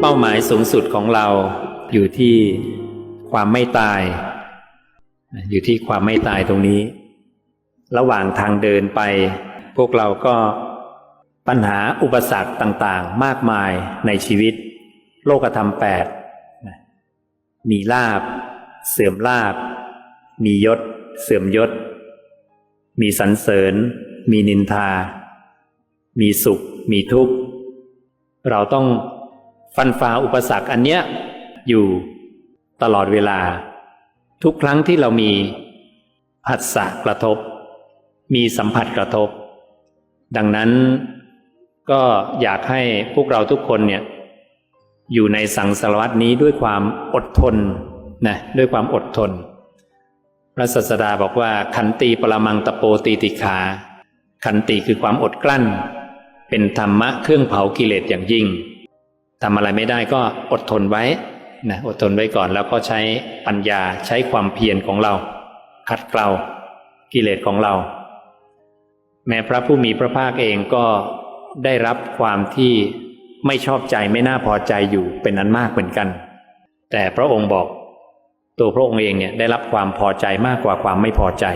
เป้าหมายสูงสุดของเราอยู่ที่ความไม่ตาย อยู่ที่ความไม่ตายตรงนี้ ระหว่างทางเดินไป พวกเราก็ปัญหาอุปสรรคต่างๆ มากมายในชีวิต โลกธรรมแปดมีลาบ เสื่อมลาบ มียศ เสื่อมยศ มีสรรเสริญ มีนินทา มีสุข มีทุกข์ เราต้องฟันฝ่าอุปสรรคอันเนี้ยอยู่ตลอดเวลา ทุกครั้งที่เรามีผัสสะกระทบ มีสัมผัสกระทบ ดังนั้นก็อยากให้พวกเราทุกคนเนี่ยอยู่ในสังสารวัตนี้ด้วยความอดทนนะด้วยความอดทน พระศาสดาบอกว่าขันติปรมังตะโปตีติขา ขันติคือความอดกลั้น เป็นธรรมะเครื่องเผากิเลสอย่างยิ่งทำอะไรไม่ได้ก็อดทนไว้นะอดทนไว้ก่อนแล้วก็ใช้ปัญญาใช้ความเพียรของเราขัดเกลากิเลสของเรา แม้พระผู้มีพระภาคเองก็ได้รับความที่ไม่ชอบใจไม่น่าพอใจอยู่เป็นนั้นมากเหมือนกัน แต่พระองค์บอก ตัวพระองค์เองเนี่ยได้รับความพอใจมากกว่าความไม่พอใจ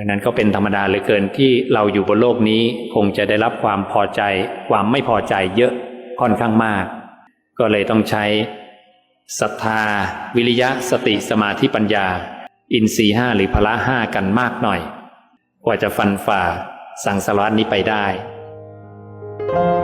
ดังนั้นก็เป็นธรรมดาเหลือเกินที่เราอยู่บนโลกนี้คงจะได้รับความพอใจ ความไม่พอใจเยอะค่อนข้างมาก ก็เลยต้องใช้ศรัทธา วิริยะสติสมาธิปัญญา อินทรีห้าหรือพละห้ากันมากหน่อย กว่าจะฟันฝ่าสังสารวัตนี้ไปได้ Thank